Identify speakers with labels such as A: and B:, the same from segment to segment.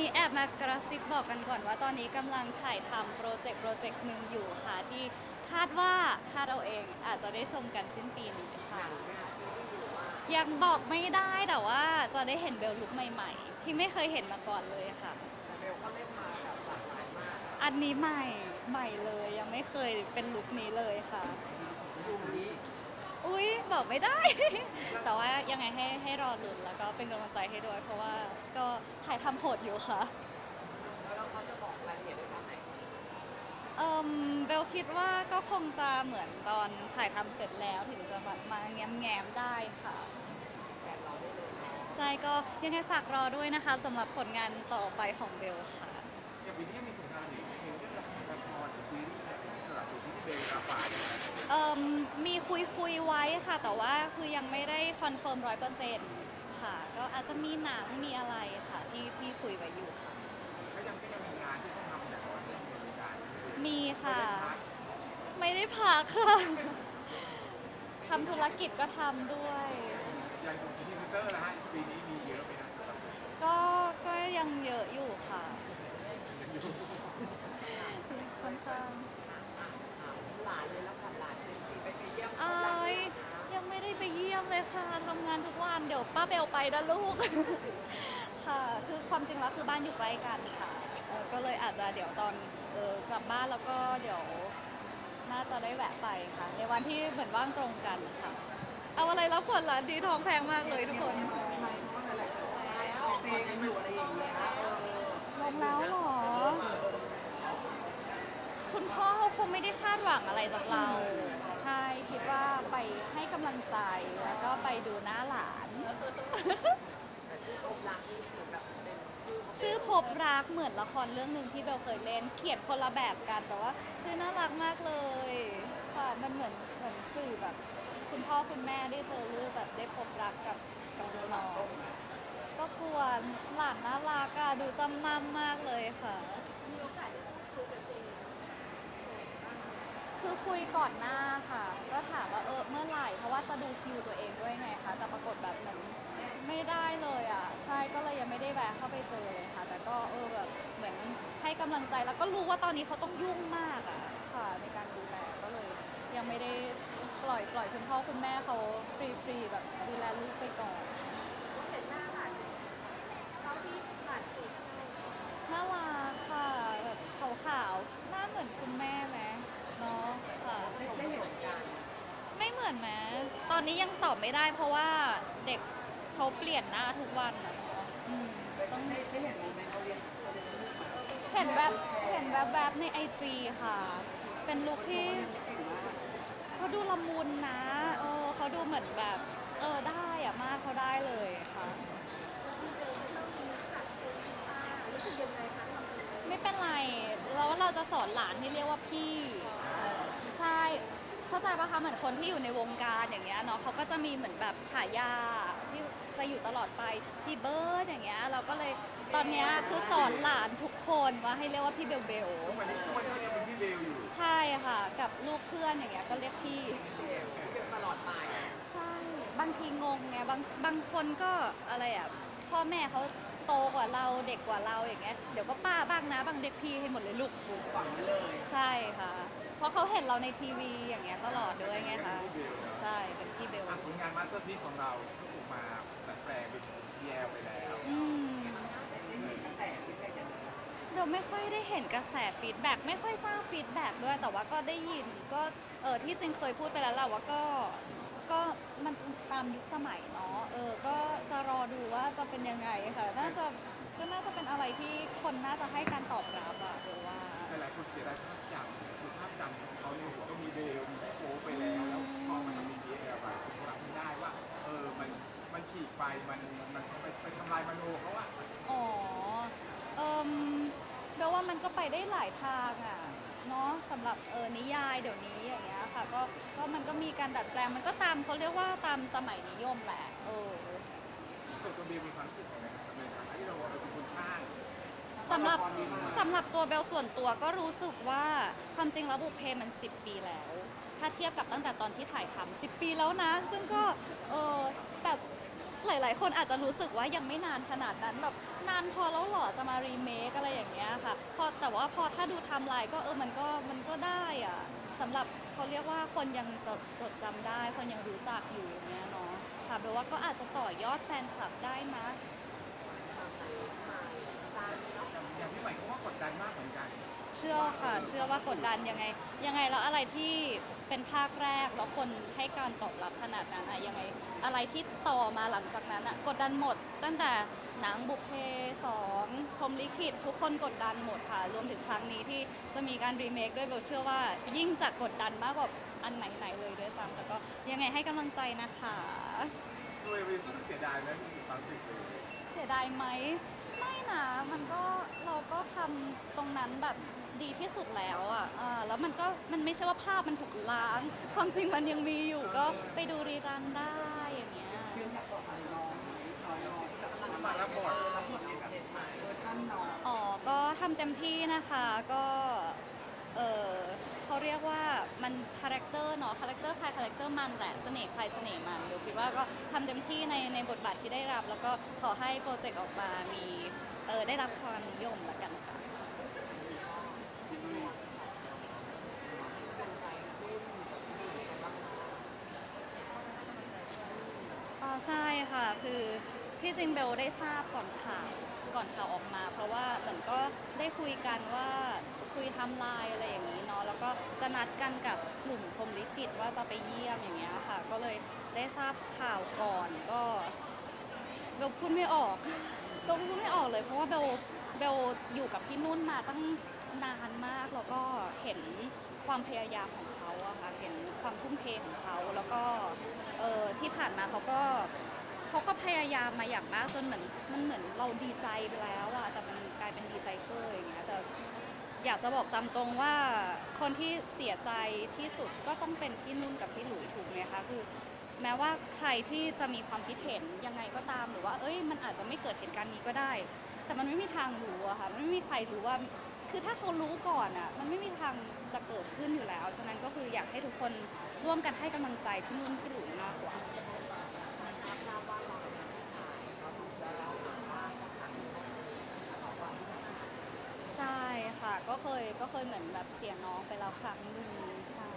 A: นี้แอบมากระซิบบอกกันก่อนว่าตอนนี้กำลังถ่ายทำโปรเจกต์โปรเจกต์หนึ่งอยู่ค่ะ ที่คาดว่าคาดเอาเองอาจจะได้ชมกันสิ้นปีนี้ค่ะยังบอกไม่ได้แต่ว่าจะได้เห็นเบลลุคใหม่ๆ ที่ไม่เคยเห็นมาก่อนเลยค่ะ
B: เบลก็เล่มาแบบหลากหลายมาก
A: อันนี้ใหม่ใหม่เลยยังไม่เคยเป็นลุคนี้เลยค่ะ
B: ลุ่มนี้
A: อุ้ยบอกไม่ได้ แต่ว่ายังไงให้ให้รอลุ้นแล้วก็เป็นกำลังใจให้ด้วย เพราะว่าก็ถ่ายทำโหดอยู่ค่ะ
B: แล้วเขาจะบอกรายละเอียดในตอนไหน
A: เอิมเบลคิดว่าก็คงจะเหมือนตอนถ่ายทำเสร็จแล้วถึงจะแบบมาแง้มแง้มๆได้ค่ะ
B: แต่เราได้เลย
A: ใช่ก็ยังไงฝากรอด้วยนะคะสำหรับผลงานต่อไปของเบลค่ะ
C: อย่างปีนี้มีผลงานอีกเพลง เบลรับปากเนี่ย
A: เอิมมีคุยคุยๆไว้ค่ะ แต่ว่าคือยังไม่ได้คอนเฟิร์มร้อยเปอร์เซ็นต์ค่ะ ก็อาจจะมีหนังมีอะไรค่ะ ที่ที่คุยไว้อยู่ค่ะ
C: ก็ยังก็ยังมีงานที่ต้องทำอย่างต่อเนื่องในวงการ
A: มีค่ะ
C: ไม่ได้พัก
A: ไม่ได้พักค่ะทำธุรกิจก็ทำด้วย
C: อย่างตัวพรีเซนเตอร์นะฮะปีนี้มีเยอะไหมฮะ
A: ก็ก็ยังเยอะอยู่ค่ะ
C: ยังอยู่
A: ค่อนข้าง ดี๋ยวป้าเบลไปนะลูก ค่ะ คือความจริงแล้วคือบ้านอยู่ใกล้กันค่ะเออก็เลยอาจจะเดี๋ยวตอนเออกลับบ้านแล้วก็เดี๋ยวน่าจะได้แวะไปค่ะ ในวันที่เหมือนว่างตรงกันค่ะ เอาอะไรรับผลร้านดีทองแพงมากเลยทุกคน
B: ตีกันอยู่อะไรอย่างเงี้ย
A: ลงแล้วเหรอ คุณพ่อเขาคงไม่ได้คาดหวังอะไรจากเรา ใช่ คิดว่าไปให้กำลังใจแล้วก็ไปดูหน้าหลาน
B: แต่ชื่อโอมรักนี่คือแบบเป็นชื่อ
A: ชื่อพบรักเหมือนละครเรื่องหนึ่งที่เบลเคยเล่นเขียนคนละแบบกันแต่ว่า ชื่อน่ารักมากเลยค่ะมันเหมือนเหมือนสื่อแบบ คุณพ่อคุณแม่ได้เจอลูกแบบได้พบรักกับกับน้องก็กวนหลานน่ารักอะดูจำมั่มมากเลยค่ะ คือคุยก่อนหน้าค่ะ ก็ถามว่าเออเมื่อไหร่ เพราะว่าจะดูคิวตัวเองด้วยไงคะแต่ปรากฏแบบเหมือนไม่ได้เลยอะ ใช่ก็เลยยังไม่ได้แวะเข้าไปเจอเลยค่ะ แต่ก็เออแบบเหมือนให้กำลังใจแล้วก็รู้ว่าตอนนี้เขาต้องยุ่งมากอะค่ะในการดูแลก็เลย ยังไม่ได้ปล่อยปล่อยคุณพ่อคุณแม่เขาฟรีฟรีๆแบบดูแลลูกไปก่อนน่ารักค่ะแบบขาวๆหน้าเหมือนคุณแม่ไหมเนาะ ค่ะ
B: ได้เห็นกัน
A: ไม่เหมือนไหมตอนนี้ยังตอบไม่ได้ เพราะว่าเด็กเขาเปลี่ยนหน้าทุกวันอะเนาะอืมต้อง
B: ได้ได้เห็นโมเมนต์เขาเรียนเขาเรียนลูกมา
A: เห็นแบบเห็นแบบแบบๆในไอจีค่ะ เป็นลุคที่
B: เก่งมาก
A: เขาดูละมุนนะ เออเขาดูเหมือนแบบ เออได้อะมากเขาได้เลยค่ะไม่เป็นไร แล้วเราจะสอนหลานให้เรียกว่าพี่ ใช่เข้าใจปะคะเหมือนคนที่อยู่ในวงการอย่างเงี้ยเนาะเขาก็จะมีเหมือนแบบฉายาที่จะอยู่ตลอดไปพี่เบิร์ดอย่างเงี้ยเราก็เลยตอนเนี้ยคือสอนหลานทุกคนว่าให้เรียกว่าพี่เบลเบล
C: ทุกวันนี้ทุกวันนี้ก็ยังเป็นพี่เบลอยู่
A: ใช่ค่ะ กับลูกเพื่อนอย่างเงี้ยก็เรียกพี่
B: เบลเบลตลอดมา
A: ใช่บางทีงงไงบางบางคนก็อะไรอะพ่อแม่เขาโตกว่าเราเด็กกว่าเราอย่างเงี้ยเดี๋ยวก็ป้าบ้างนะบางเด็กพี่ให้หมดเลยลูก
B: ปลูกฝังไว้เลย
A: ใช่ค่ะ เพราะเขาเห็นเราในทีวีอย่างเงี้ยตลอดด้วยไงคะ
C: พี่เบล
A: ใช่เป็นพี่เบล
C: อะผลงานมาสเตอร์พีซของเราก็ถูกมาดัดแปลงเป็น DL ไปแล้ว
A: อืม
B: แต่ที่ได้เห็น
A: เบลไม่ค่อยได้เห็นกระแสฟีดแบ็กไม่ค่อยทราบฟีดแบ็กด้วย แต่ว่าก็ได้ยินก็เออที่จริงเคยพูดไปแล้วแหละว่าก็ก็มันตามยุคสมัยเนาะเออก็จะรอดูว่าจะเป็นยังไงค่ะน่าจะก็น่าจะเป็นอะไรที่คนน่าจะให้การตอบรับอะเบลว่า
C: หลายๆคนเสียดายภาพจำคือภาพ จำของเขาในหัวก็มีเบลมีโป๊ไปแล้วแล้วพอมันมามี DL ไปคนรับไม่ได้ว่า เออมันมันฉีกไปมันมันไปไปทำลายมโนเขาอะ
A: อ๋อเอิมเบลว่ามันก็ไปได้หลายทางอะเนาะสำหรับเออนิยายเดี๋ยวนี้อย่างเงี้ยค่ะก็ก็มันก็มีการดัดแปลงมันก็ตามเขาเรียกว่าตามสมัยนิยมแหละเออ
C: ส่วนตัวเบลมีความรู้สึกยังไงกับเป็นคนสร้าง
A: สำหรับสำหรับตัวเบลส่วนตัวก็รู้สึกว่าความจริงแล้วบุพเพมัน 10 ปีแล้ว ถ้าเทียบกับตั้งแต่ตอนที่ถ่ายทำ10 ปีแล้วนะ ซึ่งก็เออแต่หลาย ๆ คนอาจจะรู้สึกว่ายังไม่นานขนาดนั้นแบบนานพอแล้วหรอจะมารีเมคอะไรอย่างเงี้ยค่ะพอแต่ว่าพอถ้าดูไทม์ไลน์ก็เออมันก็มันก็ได้อะสำหรับเขาเรียกว่าคนยังจดจดจำได้ คนยังรู้จักอยู่อย่างเงี้ยเนาะค่ะแปลว่าก็อาจจะต่อยอดแฟนคลับได้นะ
C: อย่างพี่ใหม่เขาว่ากดดันมากเหมือนกัน
A: เชื่อค่ะ เชื่อว่ากดดันยังไง ยังไงแล้วอะไรที่เป็นภาคแรกแล้วคนให้การตอบรับขนาดนั้นอะยังไง อะไรที่ต่อมาหลังจากนั้นอะกดดันหมด ตั้งแต่หนังบุพเพสองพรหมลิขิตทุกคนกดดันหมดค่ะ รวมถึงครั้งนี้ที่จะมีการรีเมคด้วยเบลเชื่อว่า ยิ่งจะกดดันมากกว่าอันไหนๆเลยด้วยซ้ำแต่ก็ยังไงให้กำลังใจนะคะ
C: ตัวเอวินรู้สึกเสียดายไหมที่มีความรู้สึกเลย
A: เสียดายไหม ไม่นะมันก็เราก็ทำตรงนั้นแบบดีที่สุดแล้วอะอ่าแล้วมันก็มันไม่ใช่ว่าภาพมันถูกล้าง ความจริงมันยังมีอยู่ก็ไปดูรีรันได้อย่างเงี้ย
D: เพื่อนอยากบอกอะไรน้องไหมน้องน้องที่แบบ
C: มารับบท
D: รับบทในแบบเวอร์ชันน้อง
A: อ๋อ ก็ทำเต็มที่นะคะ ก็ เออ เขาเรียกว่ามันคาแรคเตอร์เนาะคาแรคเตอร์ใครคาแรคเตอร์มันแหละเสน่ห์ใครเสน่ห์มันเดี๋ยวคิดว่าก็ทำเต็มที่ในในบทบาทที่ได้รับ แล้วก็ขอให้โปรเจกต์ออกมามีเออได้รับความนิยมละกันค่ะ อ๋อใช่ค่ะ คือที่จริงเบลได้ทราบก่อนข่าวก่อนข่าวออกมา เพราะว่าเหมือนก็ได้คุยกันว่า คุยทำลายอะไรอย่างนี้เนาะแล้วก็จะนัดกันกับกลุ่มพรหมลิขิตว่าจะไปเยี่ยมอย่างเงี้ยค่ะ ก็เลยได้ทราบข่าวก่อนก็เบลพูดไม่ออกเบลพูดไม่ออกเลย เพราะว่าเบลเบลอยู่กับพี่นุ่นมาตั้งนานมากแล้วก็เห็นความพยายามของเขาอะค่ะเห็นความทุ่มเทของเขาแล้วก็เออที่ผ่านมาเขาก็เขาก็พยายามมาอย่างมากจนเหมือนมันเหมือนเราดีใจไปแล้วอะแต่มันกลายเป็นดีใจเกอร์อย่างเงี้ยแต่ อยากจะบอกตามตรงว่าคนที่เสียใจที่สุดก็ต้องเป็นพี่นุ่นกับพี่หลุยถูกไหมคะคือ แม้ว่าใครที่จะมีความคิดเห็นยังไงก็ตาม หรือว่าเอ้ยมันอาจจะไม่เกิดเหตุการณ์นี้ก็ได้ แต่มันไม่มีทางรู้อะค่ะมันไม่มีใครรู้ว่า คือถ้าเขารู้ก่อนอะมันไม่มีทางจะเกิดขึ้นอยู่แล้ว ฉะนั้นก็คืออยากให้ทุกคนร่วมกันให้กำลังใจพี่นุ่นพี่หลุยมากกว่า ใช่ค่ะ ก็เคยก็เคยเหมือนแบบเสียน้องไปแล้วครั้งหนึ่งใช่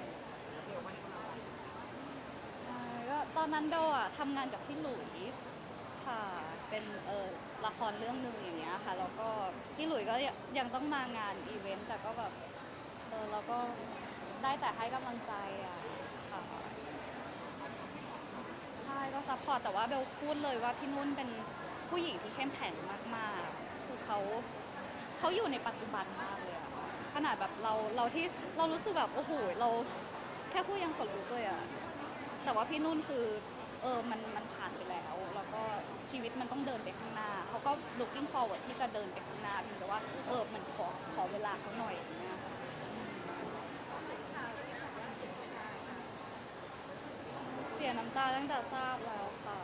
A: ใช่ก็ตอนนั้นเบลอะทำงานกับพี่หลุยค่ะเป็นเออละครเรื่องหนึ่งอย่างเงี้ยค่ะแล้วก็พี่หลุยก็ยังต้องมางานอีเวนต์แต่ก็แบบเออเราก็ได้แต่ให้กำลังใจอะค่ะใช่ก็ซัพพอร์ตแต่ว่าเบลพูดเลยว่าพี่นุ่นเป็นผู้หญิงที่เข้มแข็งมากๆ คือเขาเขาอยู่ในปัจจุบันมากเลย ขนาดแบบเราเราที่เรารู้สึกแบบโอ้โหเราแค่พูดยังขนลุกเลยอะแต่ว่าพี่นุ่นคือเออมันมันผ่านไปแล้ว แล้วก็ชีวิตมันต้องเดินไปข้างหน้าเขาก็ looking forward ที่จะเดินไปข้างหน้าเพียงแต่ว่าเออมันขอขอเวลาเขาหน่อยอย่างเงี้ยค่ะเสียน้ำตาตั้งแต่ทราบแล้วค่ะ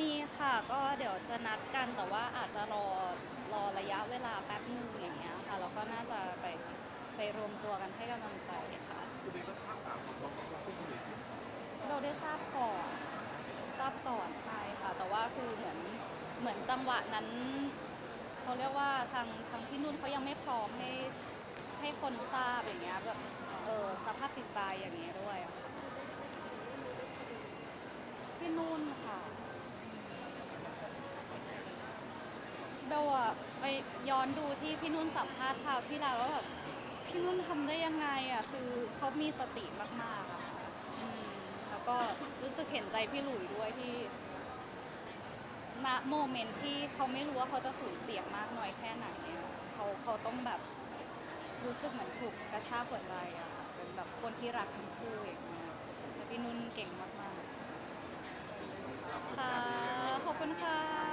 A: มีค่ะก็เดี๋ยวจะนัดกันแต่ว่าอาจจะรอรอระยะเวลาแป๊บหนึงอย่างเงี้ยค่ะแล้วก็น่าจะไปไปรวมตัวกันให้กำลังใจค่ะ
C: คือเป็นก็ภาพแบบว่าเขาพูดเลยสิ
A: เราได้ทราบก่อนทราบก่อนใช่ค่ะ แต่ว่าคือเหมือนเหมือนจังหวะนั้นเขาเรียกว่าทางทางที่นุ่นเขายังไม่พร้อมให้ให้คนทราบอย่างเงี้ยแบบเออสภาพจิตใจอย่างเงี้ยด้วยอะค่ะพี่นุ่นค่ะ เบลอะไปย้อนดูที่พี่นุ่นสัมภาษณ์คราวที่แล้วแล้วแบบพี่นุ่นทำได้ยังไงอะคือเขามีสติมากๆอะค่ะอืมแล้วก็รู้สึกเห็นใจพี่หลุยด้วยที่ณโมเมนต์ที่เขาไม่รู้ว่าเขาจะสูญเสียมากน้อยแค่ไหนเนี่ยเขาเขาต้องแบบรู้สึกเหมือนถูกกระชากหัวใจอะค่ะเป็นแบบคนที่รักทั้งคู่อย่างเงี้ยแต่พี่นุ่นเก่งมากๆค่ะขอบคุณค่ะ